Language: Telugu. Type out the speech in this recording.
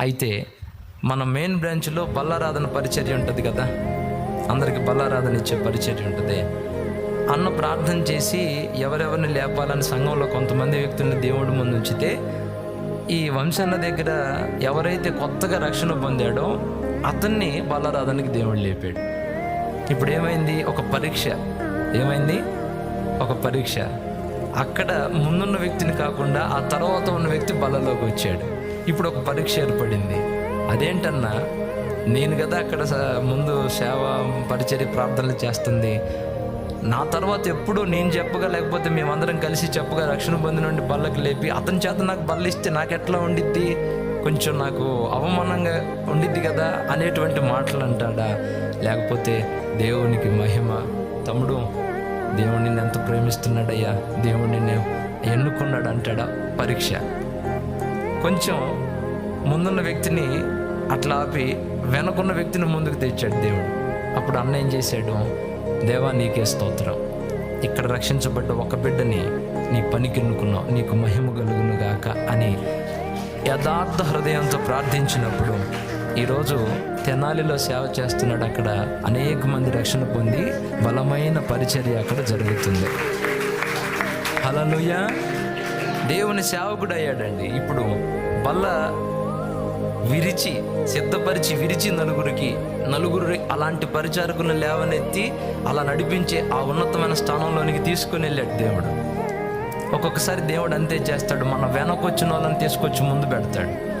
అయితే మన మెయిన్ బ్రాంచ్లో బల్లారాధన పరిచర్య ఉంటుంది కదా? అందరికి బల్లారాధన ఇచ్చే పరిచర్య ఉంటుంది. అన్న ప్రార్థన చేసి ఎవరెవరిని లేపాలని సంఘంలో కొంతమంది వ్యక్తుల్ని దేవుడి ముందు ఉంచితే ఈ వంశన్న దగ్గర ఎవరైతే కొత్తగా రక్షణ పొందాడో అతన్ని బల్లారాధనకి దేవుడు లేపాడు. ఇప్పుడు ఏమైంది? ఒక పరీక్ష. ఏమైంది? ఒక పరీక్ష. అక్కడ ముందున్న వ్యక్తిని కాకుండా ఆ తర్వాత ఉన్న వ్యక్తి బలలోకి వచ్చాడు. ఇప్పుడు ఒక పరీక్ష ఏర్పడింది. అదేంటన్నా నేను కదా అక్కడ ముందు సేవ పరిచర్య ప్రార్థనలు చేస్తుంది. నా తర్వాత ఎప్పుడు నేను చెప్పగా లేకపోతే మేమందరం కలిసి చెప్పగా రక్షణ పొందిన నుండి బల్లకి లేపి అతని చేత నాకు బల్లిస్తే నాకు ఎట్లా ఉండిద్ది? కొంచెం నాకు అవమానంగా ఉండిద్ది కదా అనేటువంటి మాటలు అంటాడా? లేకపోతే దేవునికి మహిమ తమ్ముడు దేవుడిని ఎంత ప్రేమిస్తున్నాడయ్యా? దేవుడిని ఎన్నుకున్నాడు అంటాడా పరీక్ష. కొంచెం ముందున్న వ్యక్తిని అట్లా ఆపి వెనకున్న వ్యక్తిని ముందుకు తెచ్చాడు దేవుడు. అప్పుడు అన్న ఏం చేశాడు? దేవా నీకే స్తోత్రం. ఇక్కడ రక్షించబడ్డ ఒక బిడ్డని నీ పనికి ఎన్నుకున్నావు నీకు మహిమ కలుగునుగాక అని యథార్థ హృదయంతో ప్రార్థించినప్పుడు ఈరోజు తెనాలిలో సేవ చేస్తున్నాడు. అక్కడ అనేక మంది రక్షణ పొంది బలమైన పరిచర్య అక్కడ జరుగుతుంది. హలలుయ దేవుని సేవకుడు అయ్యాడండి ఇప్పుడు బల్ల విరిచి సిద్ధపరిచి విరిచి నలుగురికి నలుగురు అలాంటి పరిచారకులను లేవనెత్తి అలా నడిపించే ఆ ఉన్నతమైన స్థానంలోనికి తీసుకుని వెళ్ళాడు దేవుడు. ఒక్కొక్కసారి దేవుడు అంతే చేస్తాడు. మన వెనకొచ్చిన వాళ్ళని తీసుకొచ్చి ముందు పెడతాడు.